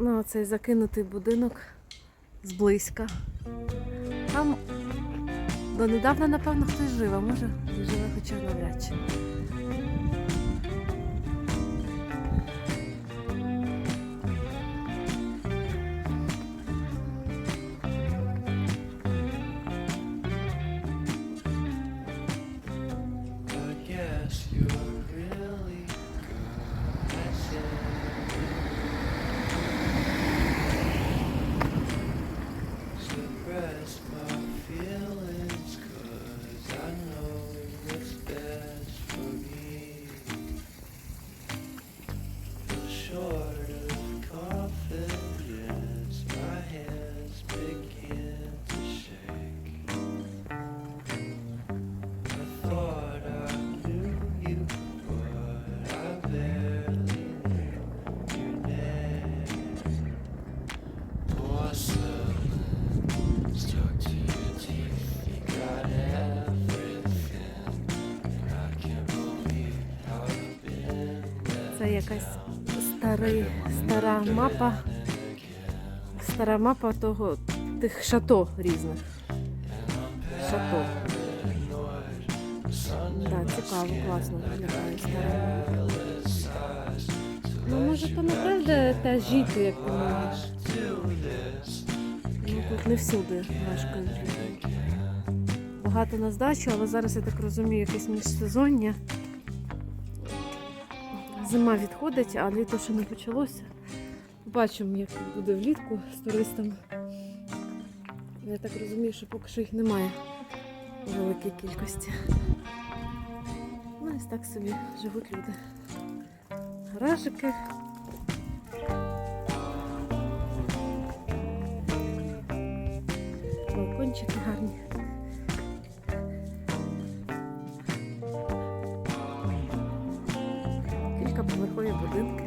на цей закинутий будинок зблизька. Там донедавна, напевно, хтось жив, а може живе, хоча навряд чи. short of confidence My hands begin to shake I thought I knew you, but I barely knew your name. Porcelain stuck to your teeth, you got everything, and I can't believe how you've been let Це якась Старий, стара мапа. Стара мапа того тих шато різних. Шато. Так, цікаво, класно виглядає стара. Ну, може, то направда та жити, як ти можеш. Ну, тут не всюди люди. Багато на здачу, але зараз, я так розумію, якесь міжсезоння. Зима відходить, а літо ще не почалося. Бачимо, як буде влітку з туристами. Я так розумію, що поки що їх немає у великій кількості. Ну, ось так собі живуть люди. Гаражики. Балкончики гарні. Кількаповерхові будинки.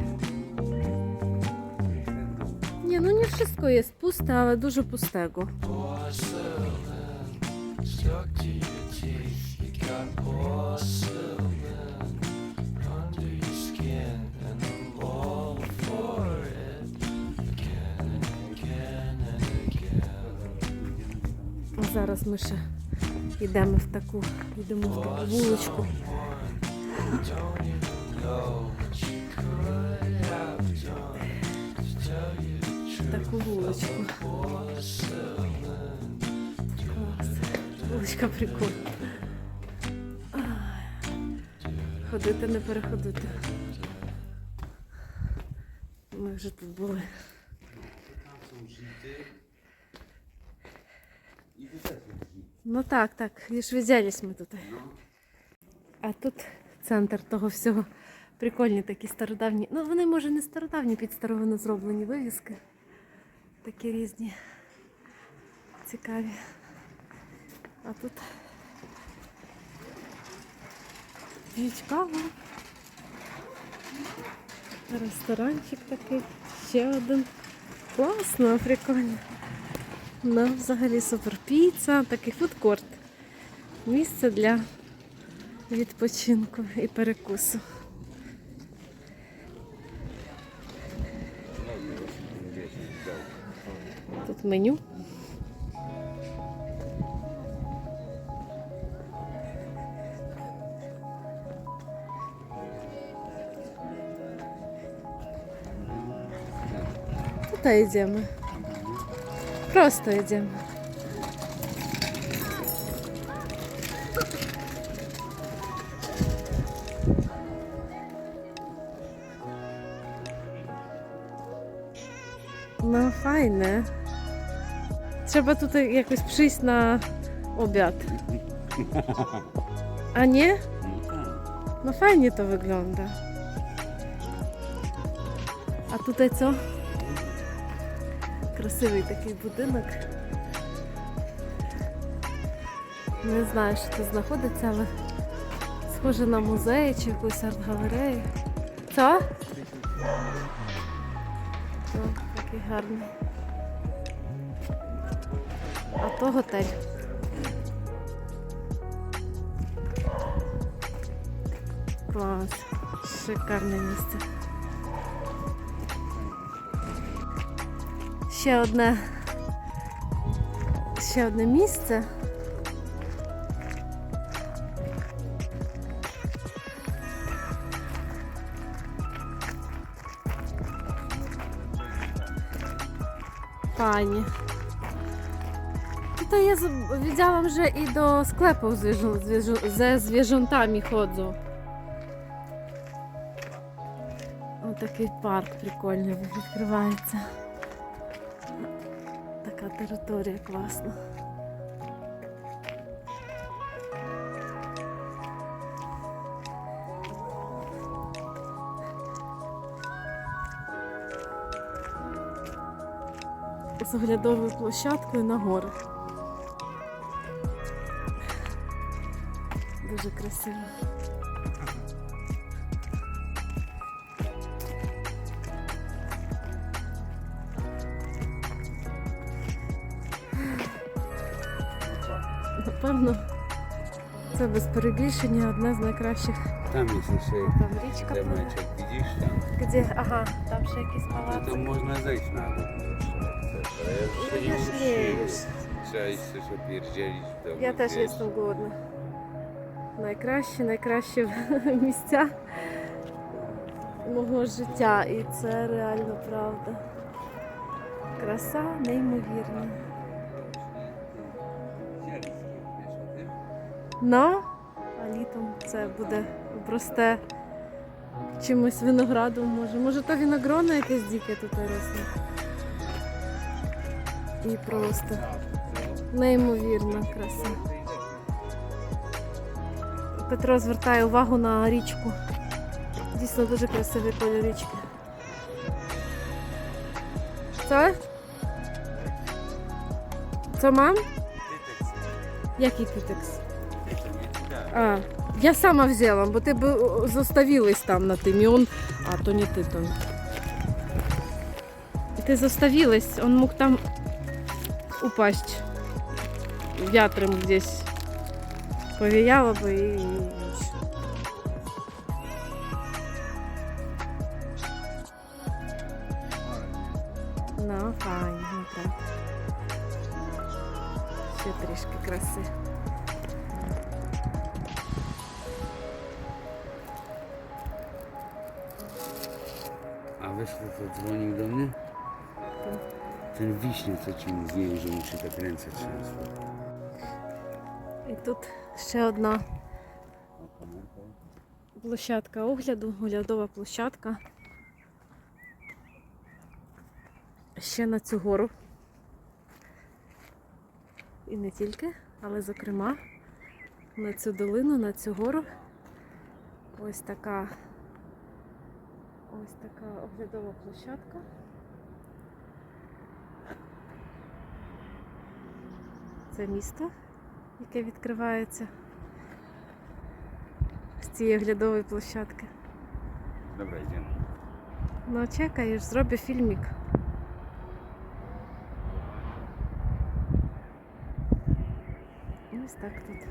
Ні, ну не wszystko jest puste, ale dużo pustego. Зараз ми ще йдемо в таку, йдемо в таку вуличку. Таку. Клас. Вуличка прикольна. Ходити не переходити. Ми вже тут були. Ну так, так, і ж видялись ми тут. А тут центр того всього. Прикольні такі стародавні. Ну, вони, може, не стародавні, під старовину зроблені вивіски. Такі різні. Цікаві. А тут п'ють. Ресторанчик такий. Ще один. Класно, прикольно. Ну, взагалі супер. Піца, такий фудкорт. Місце для відпочинку і перекусу. Тут меню. Тут йдемо. Просто йдемо. Ну, файне. Trzeba tutaj jakoś przyjść na obiad. A nie? No fajnie to wygląda. A tutaj co? Красивий такий будинок. Не знаю, що тут знаходиться, але схоже на музей чи якусь арт-галерею. Що? О, такий гарний. То готель. Клас. Шикарне місце. ще одне, ще одне місце. Пані. Та я взяла вже і до склепу з звіжу- звіжу- зі звіжонтами ходжу. Ось такий парк прикольний відкривається. Така територія класна. З оглядовою площадкою на гори. Дуже красиво. Напевно, це без перебільшення одне з найкращих. Там есть еще Там річка. пливе. домачок, видишь там? Где? Ага, там ще якісь Ну, палаци. Там можно зайти надо. А я Ну, я ж лею. Trzeba iść coś opierdzielić w domu. Я теж wiesz. є голодна. Найкращі, найкращі місця мого життя. І це реально правда. Краса неймовірна. Ну, а літом це буде обросте чимось виноградом може. Може то виногрона якесь дике тут росне. І просто неймовірна краса. Петро звертає увагу на річку. Дійсно дуже красивий колір річки. Це? Це мам? Який титекс? А, я сама взяла, бо ти б о, заставилась там на тим. І он... А, то не ти. І ти заставилась, он мог там упасть вятром здесь. Повіяло би і. і все. Ну, файно, ну так. Ще трішки краси. A wiesz kto to dzwonił do mnie? Ten wiśnie, co ci mówiłem, że musi tak ręce trzęsły. І тут ще одна площадка огляду, оглядова площадка. Ще на цю гору. І не тільки, але зокрема на цю долину, на цю гору. Ось така ось така оглядова площадка. Це місто, яке відкривається з цієї оглядової площадки. Добре, idziemy. Ну, чекаєш, зроблю фільмік. Ось так тут.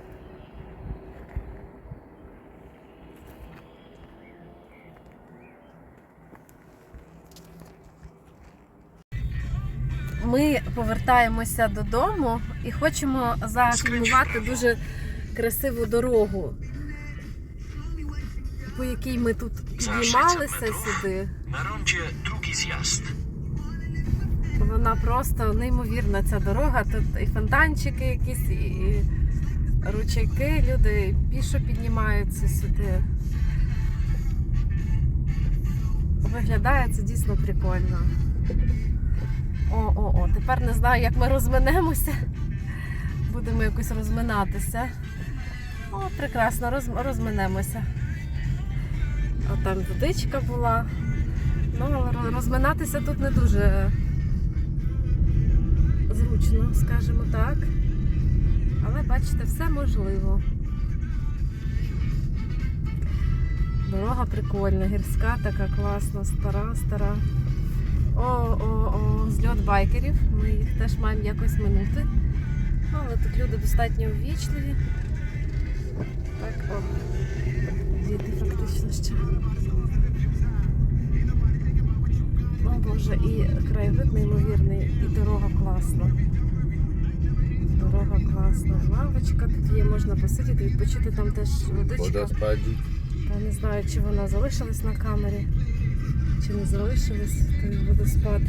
Ми повертаємося додому і хочемо зафільмувати дуже красиву дорогу, по якій ми тут піднімалися сюди. Вона просто неймовірна ця дорога. Тут і фонтанчики якісь, і, і ручейки. Люди пішо піднімаються сюди. Виглядає це дійсно прикольно. О, о, о, тепер не знаю, як ми розминемося. Будемо якось розминатися. О, прекрасно, роз, розминемося. А там водичка була. Ну, але розминатися тут не дуже зручно, скажімо так. Але бачите, все можливо. Дорога прикольна, гірська, така класна, стара, стара. О, о, о, зльот байкерів. Ми їх теж маємо якось минути. Ну, Але тут люди достатньо ввічливі. Так, о. Діти фактично ще. О, Боже, і краєвид неймовірний, і дорога класна. Дорога класна. Лавочка тут є, можна посидіти, відпочити там теж водичка. Та не знаю, чи вона залишилась на камері, чи не залишилась той водоспад.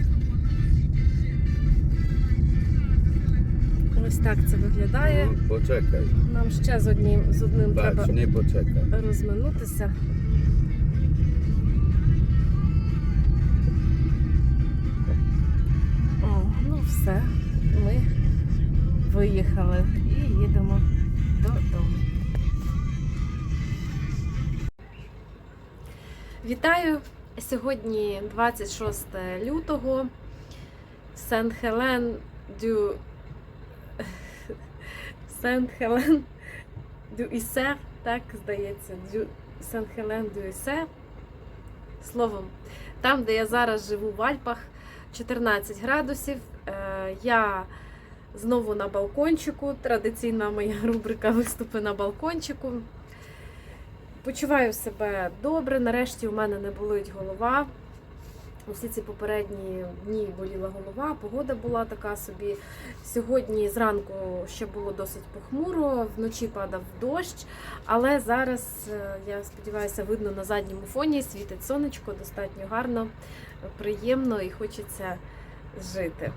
Ось так це виглядає. No, poczekaj. Нам ще з одним, з одним треба Patrz, nie poczekaj. розминутися. О, ну все, ми виїхали і їдемо додому. Вітаю! Сьогодні 26 лютого Сент-Хелен дю Сент-Хелен дю Ісер, так здається, дю Сен-Хелен дю Ісер. Словом, там, де я зараз живу в Альпах, 14 градусів. Е, Я знову на балкончику. Традиційна моя рубрика виступи на балкончику. Почуваю себе добре. Нарешті у мене не болить голова. Усі ці попередні дні боліла голова, погода була така собі. Сьогодні зранку ще було досить похмуро, вночі падав дощ, але зараз, е, я сподіваюся, видно на задньому фоні світить сонечко, достатньо гарно, приємно і хочеться жити.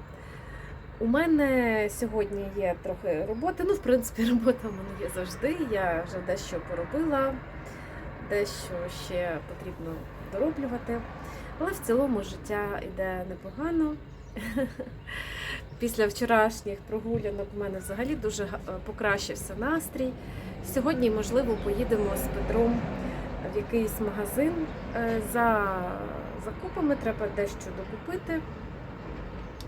У мене сьогодні є трохи роботи. Ну, в принципі, робота в мене є завжди. Я вже дещо поробила, дещо ще потрібно дороблювати. Але в цілому життя йде непогано. Після вчорашніх прогулянок в мене взагалі дуже е, покращився настрій. Сьогодні, можливо, поїдемо з Петром в якийсь магазин е, за закупами, треба дещо докупити.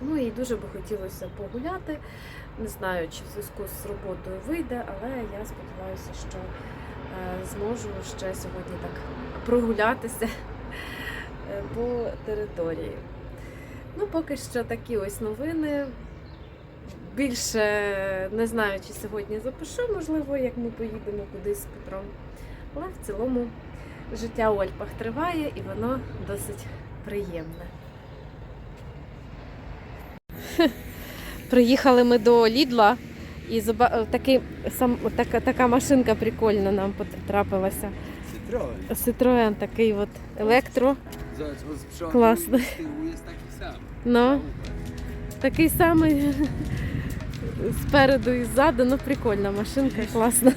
Ну і дуже би хотілося погуляти. Не знаю, чи в зв'язку з роботою вийде, але я сподіваюся, що зможу ще сьогодні так прогулятися е, по території. Ну, поки що такі ось новини. Більше не знаю, чи сьогодні запишу, можливо, як ми поїдемо кудись з Петром. Але в цілому життя у Альпах триває і воно досить приємне. Приїхали ми до Лідла і зоба... такий, сам... така, така машинка прикольна нам потрапилася. Citroen. Citroen такий от електро. Sam. Ну, такий самий спереду і ззаду, ну прикольна машинка, класна.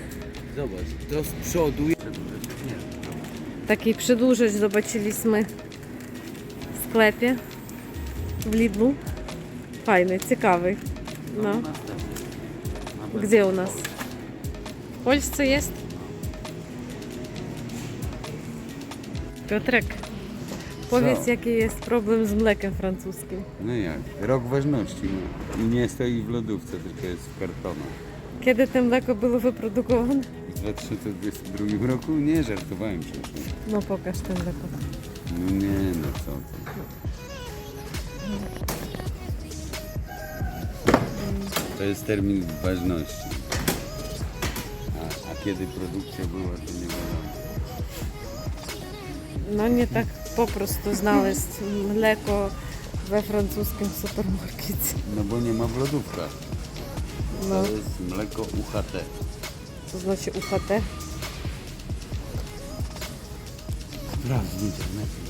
Такий przedłużacz zobaczyliśmy w sklepie w Lidlu. Fajny, ciekawy. No. Gdzie u nas? W Polsce jest? Piotrek, powiedz Co? jaki jest problem z mlekiem francuskim. No jak? Rok ważności ma. I nie stoi w lodówce, tylko jest w kartonach. Kiedy to mleko było wyprodukowane? W 2022 roku? Nie, żartowałem przecież. No pokaż ten mleko. No nie, no co to. To jest termin ważności. A, a kiedy produkcja była, to nie wiadomo. No nie tak po prostu znaleźć mleko we francuskim supermarkecie. No bo nie ma w lodówkach. No, To jest mleko UHT. to znaczy UHT. Sprawdź w internecie.